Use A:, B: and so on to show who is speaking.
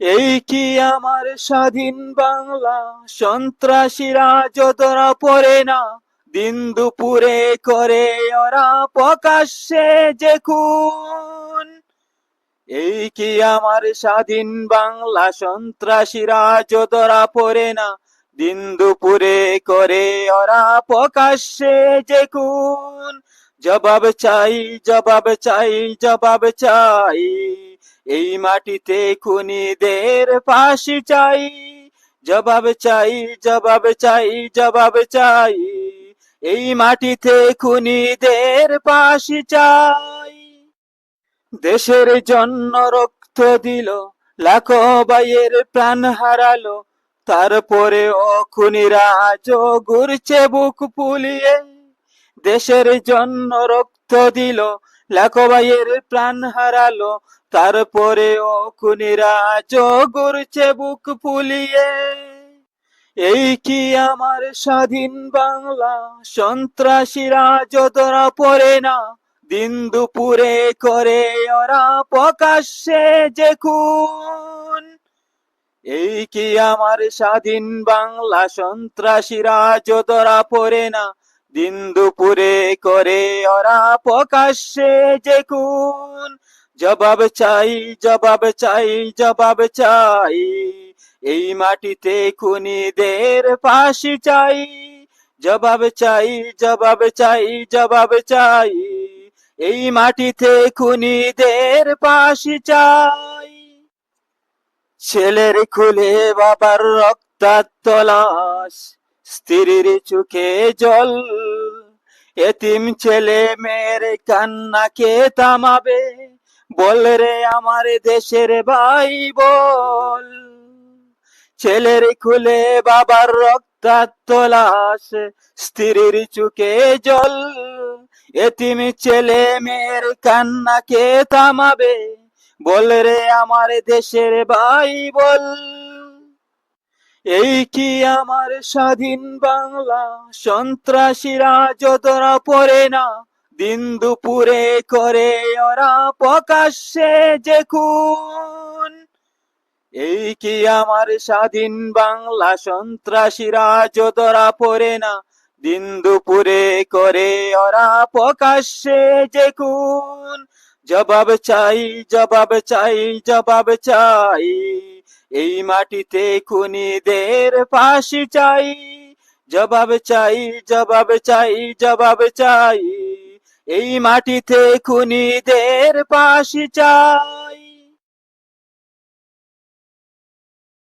A: এই কি আমার স্বাধীন বাংলা? সন্ত্রাসীরা যতরা পড়ে না, দিন দুপুরে করে ওরা প্রকাশ্যে যে খুন এই কি আমার স্বাধীন বাংলা? সন্ত্রাসীরা যতরা পড়ে না, দিন দুপুরে করে ওরা প্রকাশ্যে যে খুন জবাব চাই জবাব চাই জবাব চাই। এই মাটিতে খুনিদের ফাঁসি চাই, জবাব চাই জবাব চাই জবাব চাই। এই মাটিতে খুনিদের ফাঁসি চাই। দেশের জন্য রক্ত দিল, লাখো বাইয়ের প্রাণ হারালো। তারপরে ও খুনিরা আজও ঘুরছে বুক ফুলিয়ে। দেশের জন্য রক্ত দিল লাখো ভাইয়ের প্রাণ হারালো, তারপরে ও খুনিরা ঘুরছে বুক ফুলিয়ে। এই কি আমার স্বাধীন বাংলা? সন্ত্রাসীরা যতরা পড়ে না, দিন দুপুরে করে ওরা প্রকাশ্যে যে খুন এই কি আমার স্বাধীন বাংলা? সন্ত্রাসীরা যতরা পড়ে না দিন দুপুরে করে ওরা প্রকাশ্যে যে খুন জবাব চাই জবাব চাই জবাব চাই। এই মাটিতে খুনিদের ফাঁসি চাই। জবাব চাই জবাব চাই জবাব চাই। এই মাটিতে খুনিদের ফাঁসি চাই। ছেলের খুলে বাবার রক্তাক্ত লাশ। স্ত্রীর চোখে জল, এতিম ছেলে মেয়ের কান্নাকে থামাবে। বল রে আমার দেশের ভাই বল ছেলের খুলে বাবার রক্তাক্ত লাশ, স্ত্রীর চোখে জল, এতিম ছেলে মেয়ের কান্নাকে থামাবে। বল রে আমার দেশের ভাই বল এই কি আমার স্বাধীন বাংলা? সন্ত্রাসীরা যতরা পড়ে না, দিন দুপুরে করে ওরা প্রকাশ্যে যে খুন এই কি আমার স্বাধীন বাংলা? সন্ত্রাসীরা যতরা পড়ে না, দিন দুপুরে করে ওরা প্রকাশ্যে যে খুন জবাব চাই জবাব চাই জবাব চাই। এই মাটিতে খুনিদের ফাঁসি চাই, জবাব চাই জবাব চাই জবাব চাই। এই মাটিতে খুনিদের ফাঁসি চাই।